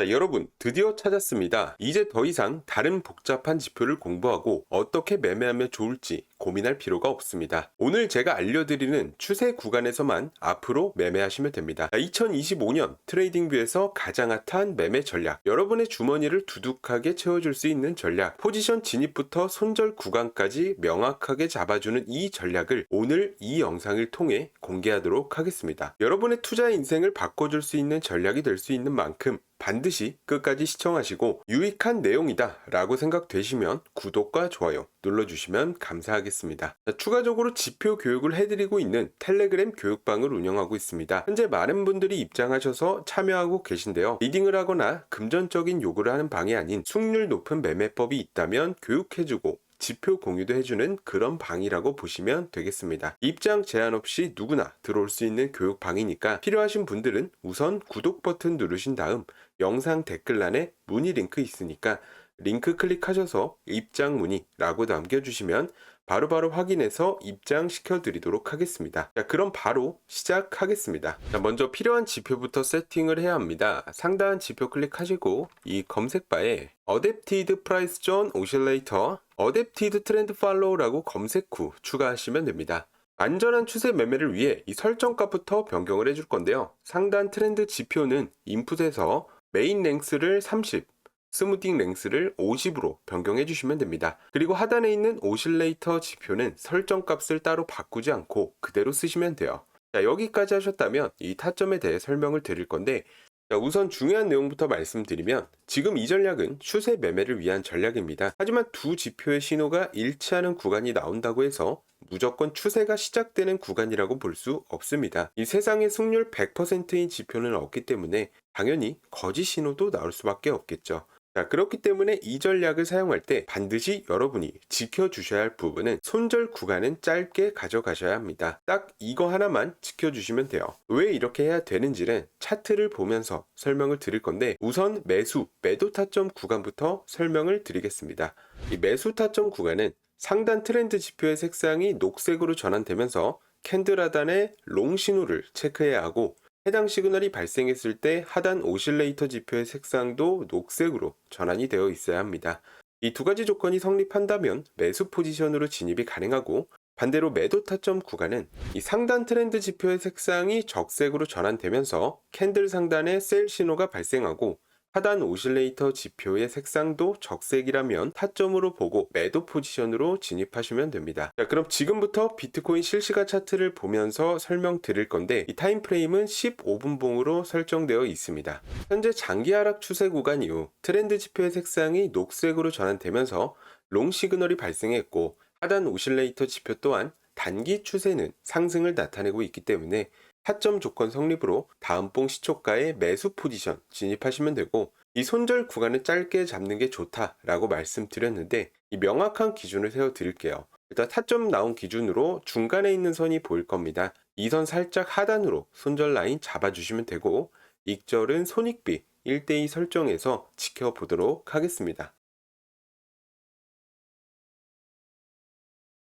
자, 여러분, 드디어 찾았습니다. 이제 더 이상 다른 복잡한 지표를 공부하고 어떻게 매매하면 좋을지 고민할 필요가 없습니다. 오늘 제가 알려드리는 추세 구간에서만 앞으로 매매하시면 됩니다. 2025년 트레이딩뷰에서 가장 핫한 매매 전략, 여러분의 주머니를 두둑하게 채워줄 수 있는 전략, 포지션 진입부터 손절 구간까지 명확하게 잡아주는 이 전략을 오늘 이 영상을 통해 공개하도록 하겠습니다. 여러분의 투자 인생을 바꿔줄 수 있는 전략이 될 수 있는 만큼 반드시 끝까지 시청하시고 유익한 내용이다 라고 생각되시면 구독과 좋아요 눌러주시면 감사하겠습니다. 자, 추가적으로 지표 교육을 해드리고 있는 텔레그램 교육방을 운영하고 있습니다. 현재 많은 분들이 입장하셔서 참여하고 계신데요. 리딩을 하거나 금전적인 요구를 하는 방이 아닌 숙률 높은 매매법이 있다면 교육해주고 지표 공유도 해주는 그런 방이라고 보시면 되겠습니다. 입장 제한 없이 누구나 들어올 수 있는 교육 방이니까 필요하신 분들은 우선 구독 버튼 누르신 다음 영상 댓글란에 문의 링크 있으니까 링크 클릭하셔서 입장 문의라고 남겨주시면 바로바로 확인해서 입장시켜 드리도록 하겠습니다. 자, 그럼 바로 시작하겠습니다. 자, 먼저 필요한 지표부터 세팅을 해야 합니다. 상단 지표 클릭하시고 이 검색바에 Adapted Price Zone Oscillator, Adapted Trend Follow라고 검색 후 추가하시면 됩니다. 안전한 추세 매매를 위해 이 설정값부터 변경을 해줄 건데요. 상단 트렌드 지표는 인풋에서 메인 랭스를 30, 스무딩 랭스를 50으로 변경해 주시면 됩니다. 그리고 하단에 있는 오실레이터 지표는 설정 값을 따로 바꾸지 않고 그대로 쓰시면 돼요. 자, 여기까지 하셨다면 이 타점에 대해 설명을 드릴 건데 자, 우선 중요한 내용부터 말씀드리면 지금 이 전략은 추세 매매를 위한 전략입니다. 하지만 두 지표의 신호가 일치하는 구간이 나온다고 해서 무조건 추세가 시작되는 구간이라고 볼 수 없습니다. 이 세상에 승률 100%인 지표는 없기 때문에 당연히 거짓 신호도 나올 수밖에 없겠죠. 자, 그렇기 때문에 이 전략을 사용할 때 반드시 여러분이 지켜주셔야 할 부분은 손절 구간은 짧게 가져가셔야 합니다. 딱 이거 하나만 지켜주시면 돼요. 왜 이렇게 해야 되는지는 차트를 보면서 설명을 드릴 건데 우선 매수, 매도 타점 구간부터 설명을 드리겠습니다. 이 매수 타점 구간은 상단 트렌드 지표의 색상이 녹색으로 전환되면서 캔들 하단의 롱 신호를 체크해야 하고 해당 시그널이 발생했을 때 하단 오실레이터 지표의 색상도 녹색으로 전환이 되어 있어야 합니다. 이 두 가지 조건이 성립한다면 매수 포지션으로 진입이 가능하고 반대로 매도 타점 구간은 이 상단 트렌드 지표의 색상이 적색으로 전환되면서 캔들 상단에 셀 신호가 발생하고 하단 오실레이터 지표의 색상도 적색이라면 타점으로 보고 매도 포지션으로 진입하시면 됩니다. 자, 그럼 지금부터 비트코인 실시간 차트를 보면서 설명드릴 건데 이 타임프레임은 15분봉으로 설정되어 있습니다. 현재 장기 하락 추세 구간 이후 트렌드 지표의 색상이 녹색으로 전환되면서 롱 시그널이 발생했고 하단 오실레이터 지표 또한 단기 추세는 상승을 나타내고 있기 때문에 타점 조건 성립으로 다음 봉 시초가의 매수 포지션 진입하시면 되고 이 손절 구간을 짧게 잡는 게 좋다라고 말씀드렸는데 이 명확한 기준을 세워 드릴게요. 일단 타점 나온 기준으로 중간에 있는 선이 보일 겁니다. 이 선 살짝 하단으로 손절 라인 잡아주시면 되고 익절은 손익비 1대2 설정해서 지켜보도록 하겠습니다.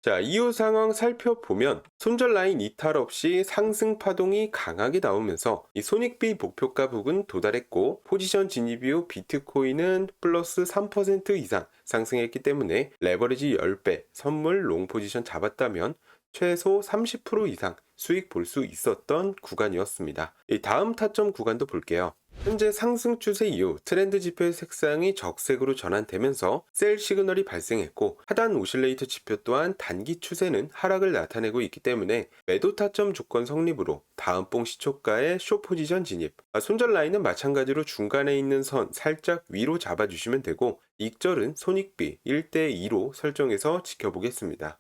자, 이후 상황 살펴보면 손절 라인 이탈 없이 상승 파동이 강하게 나오면서 이 손익비 목표가 부근 도달했고 포지션 진입 이후 비트코인은 플러스 3% 이상 상승했기 때문에 레버리지 10배 선물 롱 포지션 잡았다면 최소 30% 이상 수익 볼 수 있었던 구간이었습니다. 이 다음 타점 구간도 볼게요. 현재 상승 추세 이후 트렌드 지표의 색상이 적색으로 전환되면서 셀 시그널이 발생했고 하단 오실레이터 지표 또한 단기 추세는 하락을 나타내고 있기 때문에 매도 타점 조건 성립으로 다음 봉 시초가의 쇼 포지션 진입 아, 손절 라인은 마찬가지로 중간에 있는 선 살짝 위로 잡아주시면 되고 익절은 손익비 1대2로 설정해서 지켜보겠습니다.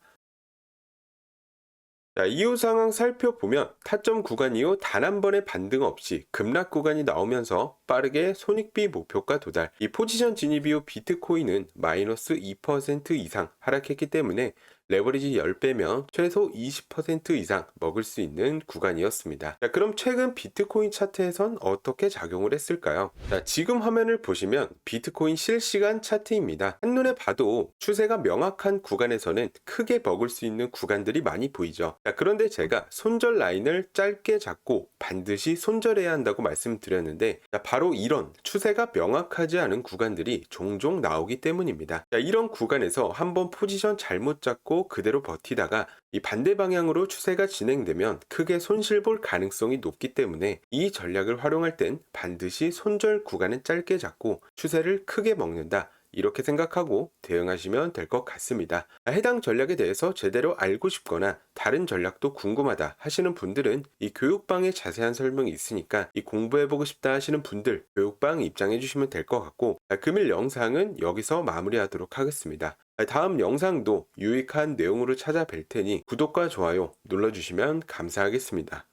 자, 이후 상황 살펴보면 타점 구간 이후 단 한 번의 반등 없이 급락 구간이 나오면서 빠르게 손익비 목표가 도달. 이 포지션 진입 이후 비트코인은 마이너스 2% 이상 하락했기 때문에 레버리지 10배면 최소 20% 이상 먹을 수 있는 구간이었습니다. 자, 그럼 최근 비트코인 차트에선 어떻게 작용을 했을까요? 자, 지금 화면을 보시면 비트코인 실시간 차트입니다. 한눈에 봐도 추세가 명확한 구간에서는 크게 먹을 수 있는 구간들이 많이 보이죠. 자, 그런데 제가 손절 라인을 짧게 잡고 반드시 손절해야 한다고 말씀드렸는데 자, 바로 이런 추세가 명확하지 않은 구간들이 종종 나오기 때문입니다. 자, 이런 구간에서 한번 포지션 잘못 잡고 그대로 버티다가 이 반대 방향으로 추세가 진행되면 크게 손실 볼 가능성이 높기 때문에 이 전략을 활용할 땐 반드시 손절 구간은 짧게 잡고 추세를 크게 먹는다. 이렇게 생각하고 대응하시면 될 것 같습니다. 해당 전략에 대해서 제대로 알고 싶거나 다른 전략도 궁금하다 하시는 분들은 이 교육방에 자세한 설명이 있으니까 이 공부해보고 싶다 하시는 분들 교육방 입장해 주시면 될 것 같고 금일 영상은 여기서 마무리하도록 하겠습니다. 다음 영상도 유익한 내용으로 찾아뵐 테니 구독과 좋아요 눌러주시면 감사하겠습니다.